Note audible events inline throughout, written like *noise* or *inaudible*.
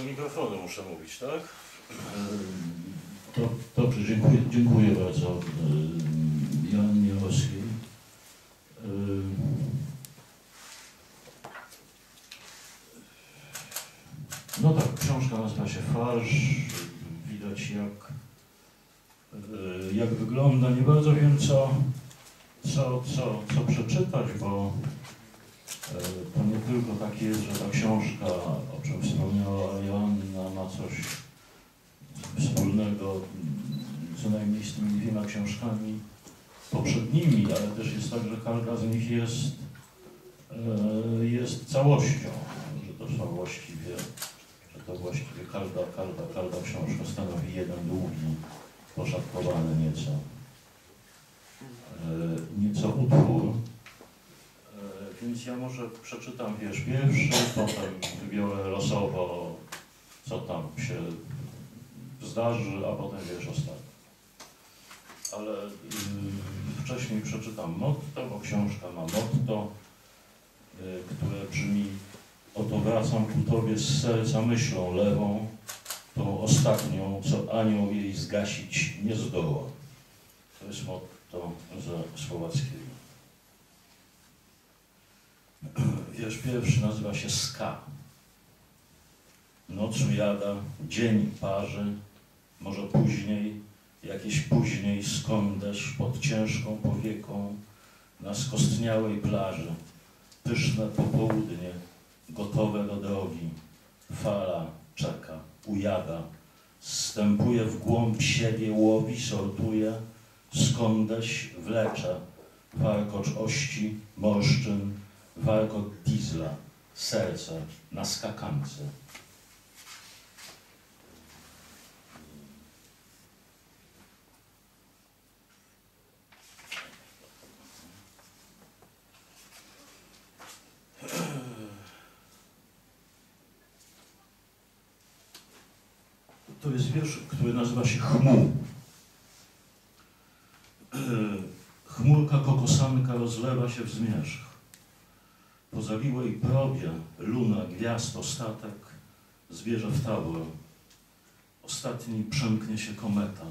do mikrofonu muszę mówić, tak? To, dobrze, dziękuję, dziękuję bardzo y, Joannie Oskiej. Y, No tak, książka nazywa się Farsz. Widać jak, y, jak wygląda. Nie bardzo wiem co, co, co, co przeczytać, bo to nie tylko tak jest, że ta książka, o czym wspomniała mm, co najmniej z tymi dwiema książkami poprzednimi, ale też jest tak, że każda z nich jest, e, jest całością, że to są właściwie, że to właściwie każda, każda, każda książka stanowi jeden długi, poszatkowany nieco, e, nieco utwór. E, Więc ja może przeczytam wiersz pierwszy, potem wybiorę losowo, co tam się zdarzy, a potem wiesz ostatni. Ale y, wcześniej przeczytam motto, bo książka ma motto, y, które brzmi Oto wracam ku Tobie z serca myślą lewą, tą ostatnią, co anioł jej zgasić nie zdoła. To jest motto ze Słowackiego. Wiersz pierwszy nazywa się Ska. Noc ujada, dzień parzy, może później, jakieś później skądeś pod ciężką powieką na skostniałej plaży, pyszne popołudnie, gotowe do drogi, fala czeka, ujada, zstępuje w głąb siebie, łowi, sortuje, skądeś wlecze, warkocz ości, morszczyn, warkot diesla, serce na skakance. To jest wiersz, który nazywa się Chmur. Chmurka kokosanka rozlewa się w zmierzch. Po zawiłej probie luna, gwiazd, ostatek zwierzę w tabor. Ostatni przemknie się kometa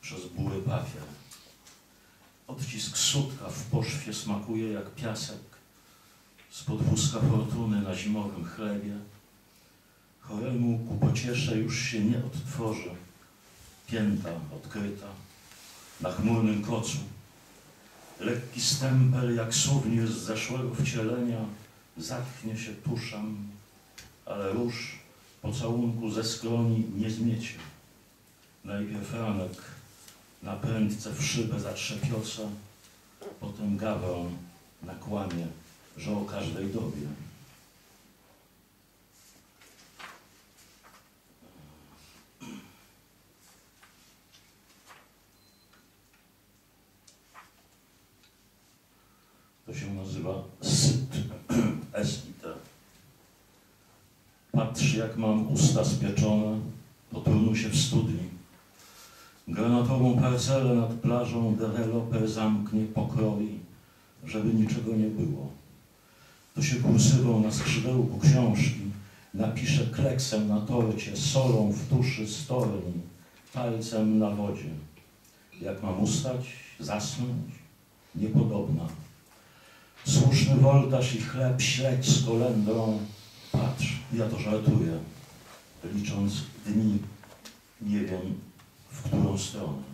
przez buły papier. Odcisk sutka w poszwie smakuje jak piasek spod wózka fortuny na zimowym chlebie. Choremu ku pociesze już się nie odtworzy. Pięta odkryta na chmurnym kocu. Lekki stempel jak suwnir z zeszłego wcielenia zatchnie się tuszem, ale róż pocałunku ze skroni nie zmiecie. Najpierw ranek na prędce w szybę zatrzepioca, potem gawron nakłamie, że o każdej dobie. To się nazywa syt, *clears throat* S-I-T. Patrz, jak mam usta spieczone, po się w studni. Granatową parcelę nad plażą deweloper zamknie, pokroi, żeby niczego nie było. To się kursywą na skrzydełku książki napisze kleksem na torcie, solą w tuszy storni, palcem na wodzie. Jak mam ustać, zasnąć? Niepodobna. Słuszny woltaż i chleb śledź z kolendrą. Patrz, ja to żartuję, licząc dni, nie wiem w którą stronę.